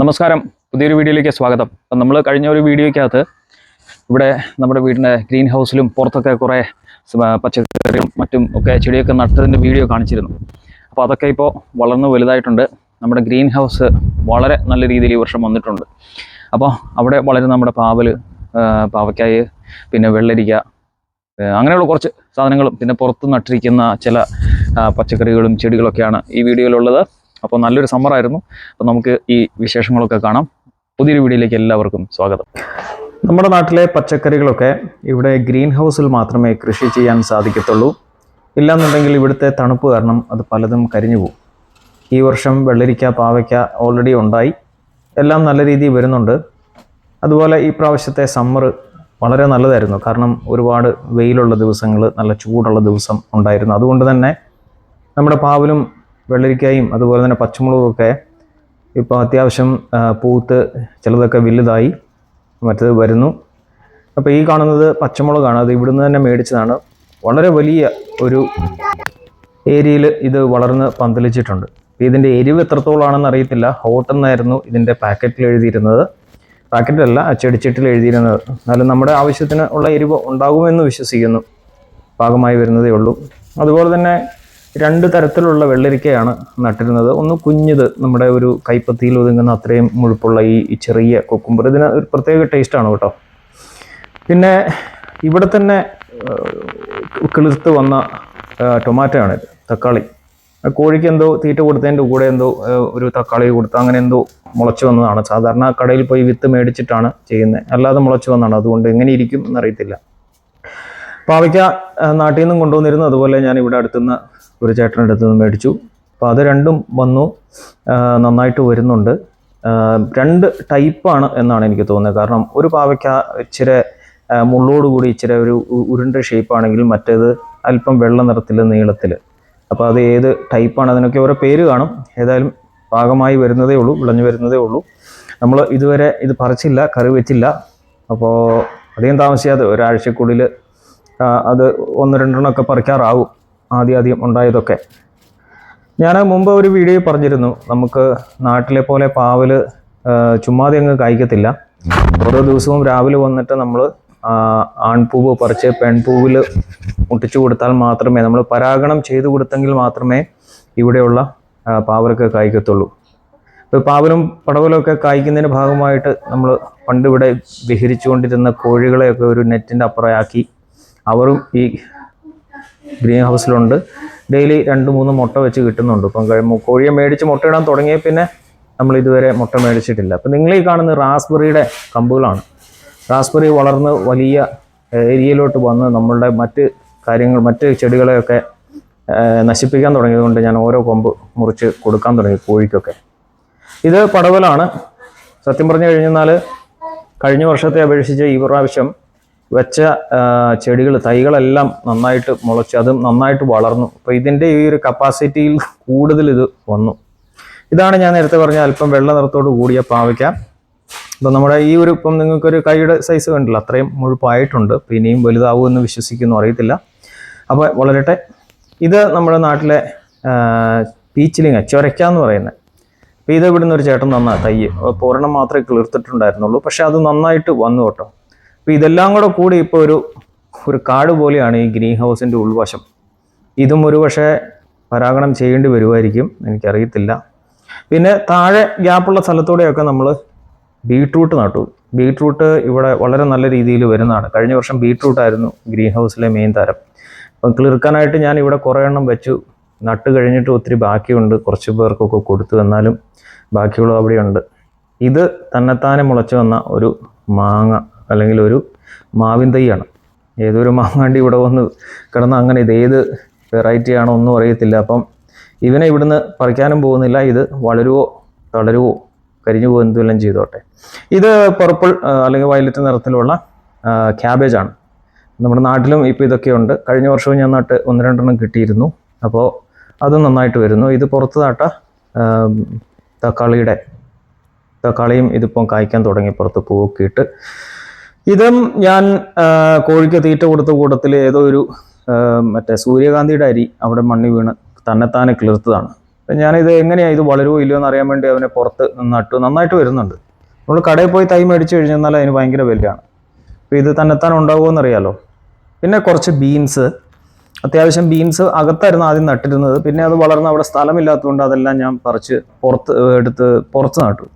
നമസ്കാരം. പുതിയൊരു വീഡിയോയിലേക്ക് സ്വാഗതം. അപ്പം നമ്മൾ കഴിഞ്ഞ ഒരു വീഡിയോയ്ക്കകത്ത് ഇവിടെ നമ്മുടെ വീടിന്റെ ഗ്രീൻ ഹൗസിലും പുറത്തൊക്കെ കുറേ പച്ചക്കറികളും മറ്റും ഒക്കെ ചെടിയൊക്കെ നട്ടതിന്റെ വീഡിയോ കാണിച്ചിരുന്നു. അപ്പോൾ അതൊക്കെ ഇപ്പോൾ വളർന്ന് വലുതായിട്ടുണ്ട്. നമ്മുടെ ഗ്രീൻ ഹൗസ് വളരെ നല്ല രീതിയിൽ ഈ വർഷം വന്നിട്ടുണ്ട്. അപ്പോൾ അവിടെ വളരെ നമ്മുടെ പാവൽ പാവയ്ക്കായ് പിന്നെ വെള്ളരിക്ക അങ്ങനെയുള്ള കുറച്ച് സാധനങ്ങളും പിന്നെ പുറത്ത് നട്ടിരിക്കുന്ന ചില പച്ചക്കറികളും ചെടികളൊക്കെയാണ് ഈ വീഡിയോയിലുള്ളത്. അപ്പോൾ നല്ലൊരു സമ്മറായിരുന്നു അപ്പോൾ നമുക്ക് ഈ വിശേഷങ്ങളൊക്കെ കാണാം. പുതിയൊരു വീഡിയോയിലേക്ക് എല്ലാവർക്കും സ്വാഗതം. നമ്മുടെ നാട്ടിലെ പച്ചക്കറികളൊക്കെ ഇവിടെ ഗ്രീൻ ഹൗസിൽ മാത്രമേ കൃഷി ചെയ്യാൻ സാധിക്കത്തുള്ളൂ. ഇല്ലാന്നുണ്ടെങ്കിൽ ഇവിടുത്തെ തണുപ്പ് കാരണം അത് പലതും കരിഞ്ഞു പോകും. ഈ വർഷം വെള്ളരിക്ക പാവയ്ക്ക ഓൾറെഡി ഉണ്ടായി. എല്ലാം നല്ല രീതിയിൽ വരുന്നുണ്ട്. അതുപോലെ ഈ പ്രാവശ്യത്തെ സമ്മർ വളരെ നല്ലതായിരുന്നു. കാരണം ഒരുപാട് വെയിലുള്ള ദിവസങ്ങൾ നല്ല ചൂടുള്ള ദിവസം ഉണ്ടായിരുന്നു. അതുകൊണ്ട് തന്നെ നമ്മുടെ പാവലും വെള്ളരിക്കായും അതുപോലെ തന്നെ പച്ചമുളകും ഒക്കെ ഇപ്പോൾ അത്യാവശ്യം പൂത്ത് ചിലതൊക്കെ വലുതായി മറ്റത് വരുന്നു. അപ്പോൾ ഈ കാണുന്നത് പച്ചമുളകാണ്. അത് ഇവിടുന്ന് തന്നെ മേടിച്ചതാണ്. വളരെ വലിയ ഒരു ഏരിയയിൽ ഇത് വളർന്ന് പന്തലിച്ചിട്ടുണ്ട്. ഇതിന്റെ എരിവ് എത്രത്തോളാണെന്ന് അറിയത്തില്ല. ഹോട്ട് എന്നായിരുന്നു ഇതിന്റെ പാക്കറ്റിൽ എഴുതിയിരുന്നത്. പാക്കറ്റല്ല ചെടിച്ചട്ടിൽ എഴുതിയിരുന്നത്. എന്നാലും നമ്മുടെ ആവശ്യത്തിന് ഉള്ള എരിവ് ഉണ്ടാകുമെന്ന് വിശ്വസിക്കുന്നു. ഭാഗമായി വരുന്നതേ ഉള്ളൂ. അതുപോലെ തന്നെ രണ്ട് തരത്തിലുള്ള വെള്ളരിക്കയാണ് നട്ടിരുന്നത്. ഒന്ന് കുഞ്ഞത് നമ്മുടെ ഒരു കൈപ്പത്തിയിൽ ഒതുങ്ങുന്ന അത്രയും മുഴുപ്പുള്ള ഈ ചെറിയ കൊക്കുമ്പർ ഇതിന് ഒരു പ്രത്യേക ടേസ്റ്റാണ് കേട്ടോ. പിന്നെ ഇവിടെ തന്നെ കിളിർത്ത് വന്ന ടൊമാറ്റോ ടൊമാറ്റോയാണിത് തക്കാളി. കോഴിക്ക് എന്തോ തീറ്റ കൊടുത്തതിന്റെ കൂടെ എന്തോ ഒരു തക്കാളി കൊടുത്ത് അങ്ങനെ എന്തോ മുളച്ചു വന്നതാണ്. സാധാരണ കടയിൽ പോയി വിത്ത് മേടിച്ചിട്ടാണ് ചെയ്യുന്നത്. അല്ലാതെ മുളച്ചു വന്നതാണ്. അതുകൊണ്ട് എങ്ങനെ ഇരിക്കും എന്നറിയത്തില്ല. പാവയ്ക്ക നാട്ടിൽ നിന്നും കൊണ്ടുവന്നിരുന്നു. അതുപോലെ ഞാൻ ഇവിടെ അടുത്തുനിന്ന് ഒരു ചേട്ടന്റെ അടുത്ത് നിന്ന് മേടിച്ചു. അപ്പോൾ അത് രണ്ടും വന്നു. നന്നായിട്ട് വരുന്നുണ്ട്. രണ്ട് ടൈപ്പാണ് എന്നാണ് എനിക്ക് തോന്നുന്നത്. കാരണം ഒരു പാവയ്ക്ക ഇച്ചിരി മുള്ളോടുകൂടി ഇച്ചിരി ഒരു ഉരുണ്ട ഷേപ്പാണെങ്കിൽ മറ്റേത് അല്പം വെള്ള നിറത്തിൽ നീളത്തിൽ അപ്പോൾ അത് ഏത് ടൈപ്പാണ് അതിനൊക്കെ ഓരോ പേര് കാണും. ഏതായാലും പാകമായി വരുന്നതേ ഉള്ളൂ വിളഞ്ഞു വരുന്നതേ ഉള്ളൂ. നമ്മൾ ഇതുവരെ ഇത് പറിച്ചില്ല കറി വെച്ചില്ല. അപ്പോൾ അധികം താമസിയാതെ ഒരാഴ്ചക്കുള്ളിൽ അത് ഒന്ന് രണ്ടെണ്ണമൊക്കെ പറിക്കാറാവും ആദ്യം ആദ്യം ഉണ്ടായതൊക്കെ. ഞാൻ മുമ്പ് ഒരു വീഡിയോ പറഞ്ഞിരുന്നു. നമുക്ക് നാട്ടിലെ പോലെ പാവൽ ചുമ്മാതെ അങ്ങ് കായ്ക്കത്തില്ല. ഓരോ ദിവസവും രാവിലെ വന്നിട്ട് നമ്മൾ ആൺപൂവ് പറിച്ച് പെൺപൂവിൽ മുട്ടിച്ചു കൊടുത്താൽ മാത്രമേ നമ്മൾ പരാഗണം ചെയ്തു കൊടുത്തെങ്കിൽ മാത്രമേ ഇവിടെയുള്ള പാവലൊക്കെ കായ്ക്കത്തുള്ളൂ. ഇപ്പോൾ പാവലും പടവലും ഒക്കെ കായ്ക്കുന്നതിന്റെ ഭാഗമായിട്ട് നമ്മൾ പണ്ടിവിടെ വിഹരിച്ചുകൊണ്ടിരുന്ന കോഴികളെയൊക്കെ ഒരു നെറ്റിന്റെ അപ്പുറമാക്കി അവരും ഈ ഗ്രീൻ ഹൗസിലുണ്ട്. ഡെയിലി രണ്ട് മൂന്ന് മുട്ട വെച്ച് കിട്ടുന്നുണ്ട്. ഇപ്പം കോഴിയെ മേടിച്ച് മുട്ടയിടാൻ തുടങ്ങിയ പിന്നെ നമ്മൾ ഇതുവരെ മുട്ട മേടിച്ചിട്ടില്ല. അപ്പം നിങ്ങൾ ഈ കാണുന്ന റാസ്ബെറിയുടെ കമ്പുകളാണ്. റാസ്ബെറി വളർന്ന് വലിയ ഏരിയയിലോട്ട് വന്ന് നമ്മളുടെ മറ്റ് കാര്യങ്ങൾ മറ്റ് ചെടികളെയൊക്കെ നശിപ്പിക്കാൻ തുടങ്ങിയതുകൊണ്ട് ഞാൻ ഓരോ കൊമ്പ് മുറിച്ച് കൊടുക്കാൻ തുടങ്ങി കോഴിക്കൊക്കെ. ഇത് പടവലാണ്. സത്യം പറഞ്ഞു കഴിഞ്ഞാൽ കഴിഞ്ഞ വർഷത്തെ അപേക്ഷിച്ച് ഈ പ്രാവശ്യം വെച്ച ചെടികൾ തൈകളെല്ലാം നന്നായിട്ട് മുളച്ച് അതും നന്നായിട്ട് വളർന്നു. അപ്പോൾ ഇതിന്റെ ഈ ഒരു കപ്പാസിറ്റിയിൽ കൂടുതൽ ഇത് വന്നു. ഇതാണ് ഞാൻ നേരത്തെ പറഞ്ഞ അല്പം വെള്ള നിറത്തോട് കൂടിയ പാവയ്ക്ക. അപ്പം നമ്മുടെ ഈ ഒരു ഇപ്പം നിങ്ങൾക്കൊരു കൈയുടെ സൈസ് കണ്ടില്ല അത്രയും മുഴുപ്പായിട്ടുണ്ട്. ഇനിയും വലുതാവുമെന്ന് വിശ്വസിക്കുന്നു അറിയത്തില്ല. അപ്പോൾ വളരട്ടെ. ഇത് നമ്മുടെ നാട്ടിലെ പീച്ചിലിങ്ങ ചൊരയ്ക്ക എന്ന് പറയുന്നത് അപ്പോൾ ഇത് ഇവിടുന്ന് ഒരു ചേട്ടൻ തന്ന തയ്യ് ഒരെണ്ണം മാത്രമേ കിളിർത്തിട്ടുണ്ടായിരുന്നുള്ളൂ. പക്ഷെ അത് നന്നായിട്ട് വന്നു കേട്ടോ. അപ്പോൾ ഇതെല്ലാം കൂടെ കൂടി ഇപ്പോൾ ഒരു ഒരു കാട് പോലെയാണ് ഈ ഗ്രീൻ ഹൗസിന്റെ ഉൾവശം. ഇതും ഒരു പക്ഷേ പരാഗണം ചെയ്യേണ്ടി വരുമായിരിക്കും എനിക്കറിയത്തില്ല. പിന്നെ താഴെ ഗ്യാപ്പുള്ള സ്ഥലത്തൂടെയൊക്കെ നമ്മൾ ബീട്രൂട്ട് നട്ടു. ബീട്രൂട്ട് ഇവിടെ വളരെ നല്ല രീതിയിൽ വരുന്നതാണ്. കഴിഞ്ഞ വർഷം ബീട്രൂട്ട് ആയിരുന്നു ഗ്രീൻ ഹൗസിലെ മെയിൻ തരം. അപ്പം കിളിർക്കാനായിട്ട് ഞാൻ ഇവിടെ കുറേ എണ്ണം വെച്ചു. നട്ട് കഴിഞ്ഞിട്ട് ഒത്തിരി ബാക്കിയുണ്ട്. കുറച്ച് പേർക്കൊക്കെ കൊടുത്തു എന്നാലും ബാക്കിയുള്ളത് അവിടെയുണ്ട്. ഇത് തന്നെത്താനെ മുളച്ചു വന്ന ഒരു മാങ്ങ. അല്ലെങ്കിൽ ഒരു മാവിൻ തൈയാണ്. ഏതൊരു മാങ്ങാണ്ടി ഇവിടെ വന്ന് കിടന്ന അങ്ങനെ ഇത് ഏത് വെറൈറ്റി ആണോ ഒന്നും അറിയത്തില്ല. അപ്പം ഇവനെ ഇവിടുന്ന് പറിക്കാനും പോകുന്നില്ല. ഇത് വളരുവോ തളരുവോ കരിഞ്ഞു പോകുക എന്തെല്ലാം ചെയ്തോട്ടെ. ഇത് പർപ്പിൾ അല്ലെങ്കിൽ വയലറ്റ് നിറത്തിലുള്ള ക്യാബേജാണ് നമ്മുടെ നാട്ടിലും ഇപ്പോൾ ഇതൊക്കെയുണ്ട് കഴിഞ്ഞ വർഷവും ഞാൻ നട്ട് ഒന്ന് രണ്ടെണ്ണം കിട്ടിയിരുന്നു. അപ്പോൾ അത് നന്നായിട്ട് വരുന്നു. ഇത് പുറത്ത് നട്ട തക്കാളിയുടെ തക്കാളിയും ഇതിപ്പം കായ്ക്കാൻ തുടങ്ങി പുറത്ത് പൂവൊക്കെ ഇട്ട് ഇതും ഞാൻ കോഴിക്ക് തീറ്റ കൊടുത്ത കൂട്ടത്തിൽ ഏതോ ഒരു മറ്റേ സൂര്യകാന്തിയുടെ അരി അവിടെ മണ്ണി വീണ് തന്നെത്താനെ കിളിർത്തതാണ്. അപ്പം ഞാനിത് എങ്ങനെയാണ് ഇത് വളരുമോ ഇല്ലയോ എന്ന് അറിയാൻ വേണ്ടി അവനെ പുറത്ത് നട്ടു നന്നായിട്ട് വരുന്നുണ്ട്. നമ്മൾ കടയിൽ പോയി തൈ മേടിച്ച് കഴിഞ്ഞാൽ അതിന് ഭയങ്കര വിലയാണ്. അപ്പോൾ ഇത് തന്നെത്താൻ ഉണ്ടാവുമോ എന്നറിയാലോ. പിന്നെ കുറച്ച് ബീൻസ്. അത്യാവശ്യം ബീൻസ് അകത്തായിരുന്നു ആദ്യം നട്ടിരുന്നത്. പിന്നെ അത് വളർന്ന് അവിടെ സ്ഥലമില്ലാത്തതുകൊണ്ട് അതെല്ലാം ഞാൻ പറിച്ച് പുറത്ത് എടുത്ത് പുറത്ത് നട്ടു.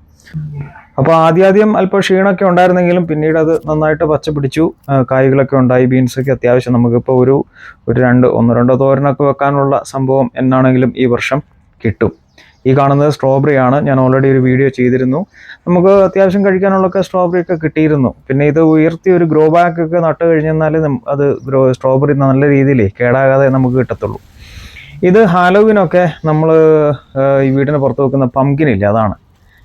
അപ്പോൾ ആദ്യാദ്യം അല്പം ക്ഷീണമൊക്കെ ഉണ്ടായിരുന്നെങ്കിലും പിന്നീട് അത് നന്നായിട്ട് പച്ച പിടിച്ചു. കായ്കളൊക്കെ ഉണ്ടായി ബീൻസൊക്കെ അത്യാവശ്യം നമുക്കിപ്പോൾ ഒരു ഒരു രണ്ട് ഒന്ന് രണ്ടോ തോരനൊക്കെ വെക്കാനുള്ള സംഭവം എന്നാണെങ്കിലും ഈ വർഷം കിട്ടും. ഈ കാണുന്നത് സ്ട്രോബെറി ആണ്. ഞാൻ ഓൾറെഡി ഒരു വീഡിയോ ചെയ്തിരുന്നു. നമുക്ക് അത്യാവശ്യം കഴിക്കാനുള്ളൊക്കെ സ്ട്രോബെറി ഒക്കെ കിട്ടിയിരുന്നു. പിന്നെ ഇത് ഉയർത്തി ഒരു ഗ്രോ ബാക്ക് ഒക്കെ നട്ട് കഴിഞ്ഞാൽ അത് ഗ്രോ സ്ട്രോബെറി നല്ല രീതിയിൽ കേടാകാതെ നമുക്ക് കിട്ടത്തുള്ളൂ. ഇത് ഹാലോവിനൊക്കെ നമ്മൾ ഈ വീടിന് പുറത്ത് വെക്കുന്ന പമ്പിനില്ല അതാണ്.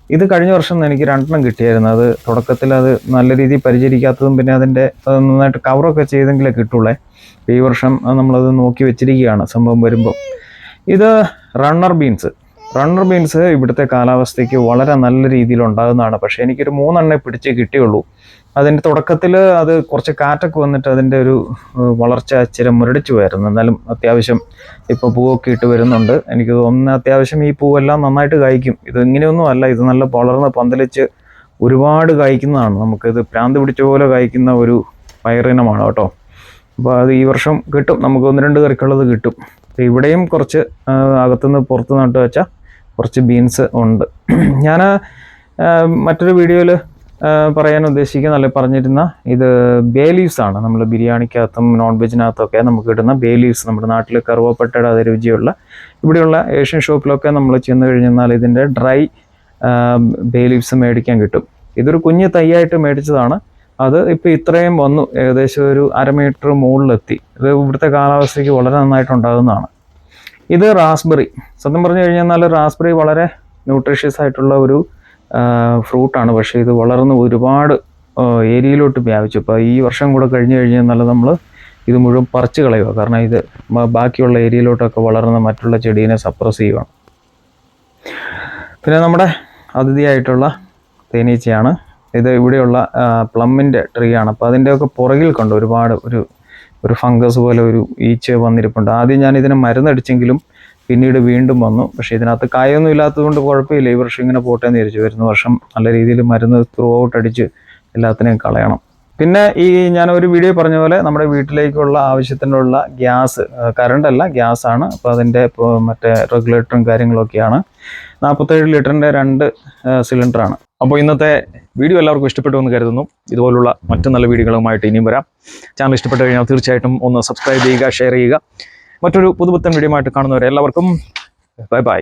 ഇത് കഴിഞ്ഞ വർഷം എനിക്ക് രണ്ടെണ്ണം കിട്ടിയായിരുന്നു. അത് തുടക്കത്തിൽ അത് നല്ല രീതിയിൽ പരിചരിക്കാത്തതും പിന്നെ അതിന്റെ അത് നന്നായിട്ട് കവറൊക്കെ ചെയ്തെങ്കിലേ കിട്ടുള്ളേ. ഈ വർഷം നമ്മളത് നോക്കി വെച്ചിരിക്കുകയാണ്. സംഭവം വരുമ്പോൾ ഇത് റണ്ണർ ബീൻസ് റണ്ണർ ബീൻസ് ഇവിടുത്തെ കാലാവസ്ഥയ്ക്ക് വളരെ നല്ല രീതിയിൽ ഉണ്ടാകുന്നതാണ്. പക്ഷേ എനിക്കൊരു മൂന്നെണ്ണേ പിടിച്ച് കിട്ടിയുള്ളൂ. അതിന്റെ തുടക്കത്തിൽ അത് കുറച്ച് കാറ്റൊക്കെ വന്നിട്ട് അതിന്റെ ഒരു വളർച്ച ഇച്ചിരി മുരടിച്ചു പോയായിരുന്നു. എന്നാലും അത്യാവശ്യം ഇപ്പോൾ പൂവൊക്കെ ഇട്ട് വരുന്നുണ്ട്. എനിക്ക് തോന്നുന്ന അത്യാവശ്യം ഈ പൂവെല്ലാം നന്നായിട്ട് കായ്ക്കും. ഇത് ഇങ്ങനെയൊന്നും അല്ല. ഇത് നല്ല വളർന്ന് പന്തലിച്ച് ഒരുപാട് കായ്ക്കുന്നതാണ്. നമുക്കിത് പ്രാന്ത് പിടിച്ച പോലെ കായ്ക്കുന്ന ഒരു പയറിനമാണ് കേട്ടോ. അപ്പോൾ അത് ഈ വർഷം കിട്ടും. നമുക്ക് ഒന്ന് രണ്ട് കറിക്കുള്ളത് കിട്ടും. ഇവിടെയും കുറച്ച് അകത്തുനിന്ന് പുറത്ത് നട്ട് വെച്ച കുറച്ച് ബീൻസ് ഉണ്ട്. ഞാൻ മറ്റൊരു വീഡിയോയിൽ പറയാൻ ഉദ്ദേശിക്കുന്ന അല്ലെങ്കിൽ പറഞ്ഞിരുന്ന ഇത് ബേ ലീവ്സ് ആണ്. നമ്മൾ ബിരിയാണിക്കകത്തും നോൺ വെജിനകത്തൊക്കെ നമുക്ക് കിട്ടുന്ന ബേ ലീവ്സ്. നമ്മുടെ നാട്ടിൽ കറുവപ്പട്ടയുടെ അതേ രുചിയുള്ള ഇവിടെയുള്ള ഏഷ്യൻ ഷോപ്പിലൊക്കെ നമ്മൾ ചെന്ന് കഴിഞ്ഞാൽ ഇതിന്റെ ഡ്രൈ ബേ ലീവ്സ് മേടിക്കാൻ കിട്ടും. ഇതൊരു കുഞ്ഞ് തൈയായിട്ട് മേടിച്ചതാണ്. അത് ഇപ്പോൾ ഇത്രയും വന്നു. ഏകദേശം ഒരു അര മീറ്റർ മുകളിലെത്തി. ഇത് ഇവിടുത്തെ കാലാവസ്ഥയ്ക്ക് വളരെ നന്നായിട്ടുണ്ടാകുന്നതാണ്. ഇത് റാസ്ബെറി സത്യം പറഞ്ഞു കഴിഞ്ഞാൽ റാസ്ബെറി വളരെ ന്യൂട്രീഷ്യസ് ആയിട്ടുള്ള ഒരു ഫ്രൂട്ടാണ് പക്ഷേ ഇത് വളർന്ന് ഒരുപാട് ഏരിയയിലോട്ട് വ്യാപിച്ചു. അപ്പോൾ ഈ വർഷം കൂടെ കഴിഞ്ഞു കഴിഞ്ഞാൽ നമ്മൾ ഇത് മുഴുവൻ പറിച്ച് കളയുക. കാരണം ഇത് ബാക്കിയുള്ള ഏരിയയിലോട്ടൊക്കെ വളർന്ന മറ്റുള്ള ചെടീനെ സപ്രസ് ചെയ്യുകയാണ് പിന്നെ നമ്മുടെ അതിഥിയായിട്ടുള്ള തേനീച്ചയാണ്. ഇത് ഇവിടെയുള്ള പ്ലമ്മിന്റെ ട്രീ ആണ്. അപ്പോൾ അതിന്റെയൊക്കെ പുറകിൽ കണ്ട് ഒരുപാട് ഒരു ഒരു ഫംഗസ് പോലെ ഒരു ഈച്ച വന്നിരിപ്പുണ്ട്. ആദ്യം ഞാൻ ഇതിനെ മരുന്നടിച്ചെങ്കിലും പിന്നീട് വീണ്ടും വന്നു. പക്ഷേ ഇതിനകത്ത് കായൊന്നും ഇല്ലാത്തതുകൊണ്ട് കുഴപ്പമില്ല. ഈ വർഷം ഇങ്ങനെ പോട്ടെ എന്ന് വിചാരിച്ചു. വരുന്ന വർഷം നല്ല രീതിയിൽ മരുന്ന് ത്രൂ ഔട്ട് അടിച്ച് എല്ലാത്തിനെയും കളയണം. പിന്നെ ഈ ഞാൻ ഒരു വീഡിയോ പറഞ്ഞ പോലെ നമ്മുടെ വീട്ടിലേക്കുള്ള ആവശ്യത്തിനുള്ള ഗ്യാസ് കറണ്ട് അല്ല ഗ്യാസ് ആണ്. അപ്പോൾ അതിന്റെ മറ്റേ റെഗുലേറ്ററും കാര്യങ്ങളൊക്കെയാണ്. നാൽപ്പത്തേഴ് ലിറ്ററിന്റെ രണ്ട് സിലിണ്ടറാണ് അപ്പോൾ ഇന്നത്തെ വീഡിയോ എല്ലാവർക്കും ഇഷ്ടപ്പെട്ടു എന്ന് കരുതുന്നു. ഇതുപോലുള്ള മറ്റു നല്ല വീഡിയോകളുമായിട്ട് ഇനിയും വരാം. ചാനൽ ഇഷ്ടപ്പെട്ട് കഴിഞ്ഞാൽ തീർച്ചയായിട്ടും ഒന്ന് സബ്സ്ക്രൈബ് ചെയ്യുക ഷെയർ ചെയ്യുക. മറ്റൊരു പുതുപുത്തൻ വീഡിയോ ആയിട്ട് കാണുന്നവരെ എല്ലാവർക്കും ബൈ ബൈ